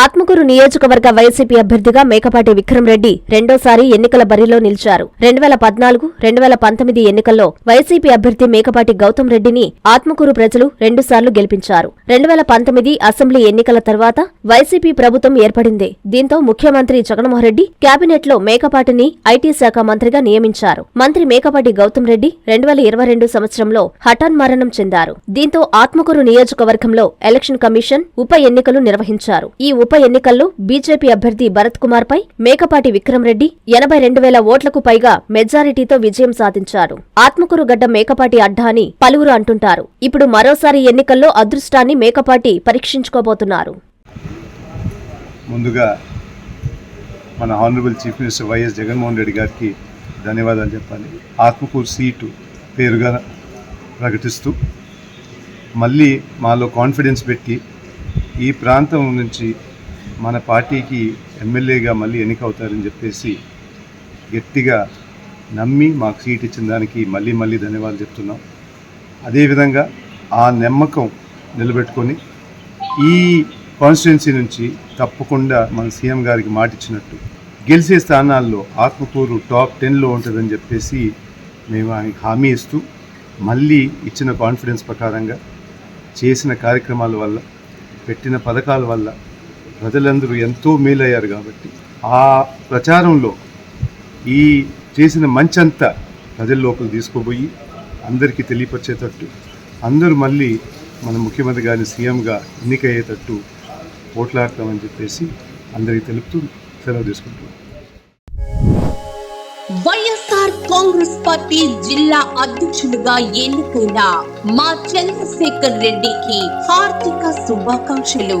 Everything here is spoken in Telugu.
ఆత్మకూరు నియోజకవర్గ వైసీపీ అభ్యర్థిగా మేకపాటి విక్రమ్ రెడ్డి రెండోసారి ఎన్నికల బరిలో నిలిచారు. రెండు వేల పద్నాలుగు రెండు వేల పంతొమ్మిది ఎన్నికల్లో వైసీపీ అభ్యర్థి మేకపాటి గౌతమ్ రెడ్డిని ఆత్మకూరు ప్రజలు రెండుసార్లు గెలిపించారు. రెండు వేల పంతొమ్మిది అసెంబ్లీ ఎన్నికల తర్వాత వైసీపీ ప్రభుత్వం ఏర్పడింది. దీంతో ముఖ్యమంత్రి జగన్మోహన్ రెడ్డి కేబినెట్ మేకపాటిని ఐటీ శాఖ మంత్రిగా నియమించారు. మంత్రి మేకపాటి గౌతమ్ రెడ్డి రెండు వేల ఇరవై రెండు సంవత్సరంలో హఠాన్ మరణం చెందారు. దీంతో ఆత్మకూరు నియోజకవర్గంలో ఎలక్షన్ కమిషన్ ఉప ఎన్నికలు నిర్వహించారు. ఈ ఉప ఎన్నికల్లో బీజేపీ అభ్యర్థి భరత్ కుమార్ పై మేకపాటి విక్రమ్ రెడ్డి ఎనభై రెండు వేల ఓట్లకు పైగా మెజారిటీతో విజయం సాధించారు. ఆత్మకూరు గడ్డ మేకపాటి అడ్డా అని పలువురు అంటుంటారు. ఇప్పుడు మరోసారి ఎన్నికల్లో అదృష్టాన్ని మేకపాటి పరీక్షించుకోబోతున్నారు. ముందుగా మన honourable chief minister YS Jaganmohan Reddy గారికి ధన్యవాదాలు చెప్పాలి. ఆత్మకూరు సీటు పేరుగా ప్రకటిస్తూ మళ్ళీ మాలో కాన్ఫిడెన్స్ పెట్టి ఈ ప్రాంతం నుంచి మన పార్టీకి ఎమ్మెల్యేగా మళ్ళీ ఎన్నికవుతారని చెప్పేసి గట్టిగా నమ్మి మాకు సీట్ ఇచ్చిన దానికి మళ్ళీ మళ్ళీ ధన్యవాదాలు చెప్తున్నాం. అదేవిధంగా ఆ నమ్మకం నిలబెట్టుకొని ఈ కాన్స్టిట్యున్సీ నుంచి తప్పకుండా మన సీఎం గారికి మాట ఇచ్చినట్టు గెలిచే స్థానాల్లో ఆత్మకూరు టాప్ టెన్లో ఉంటుందని చెప్పేసి మేము ఆయనకి హామీ ఇస్తూ మళ్ళీ ఇచ్చిన కాన్ఫిడెన్స్ ప్రకారంగా చేసిన కార్యక్రమాల వల్ల పెట్టిన పథకాల వల్ల ప్రజలందరూ ఎంతో మేలయ్యారు కాబట్టి ఆ ప్రచారంలో ఈ చేసిన మంచంతా ప్రజల లోపల తీసుకుపోయి అందరికీ తెలియపరిచేటట్టు అందరూ మళ్ళీ మన ముఖ్యమంత్రి గారిని సీఎంగా ఎన్నికయ్యేటట్టు పోట్లాడతామని చెప్పేసి అందరికీ తెలుపుతూ సెలవు తీసుకుంటున్నాం. వైఎస్ఆర్ కాంగ్రెస్ పార్టీ జిల్లా అధ్యక్షులుగా ఎన్నికైన మా చంద్రశేఖర్ రెడ్డికి హార్దిక శుభాకాంక్షలు.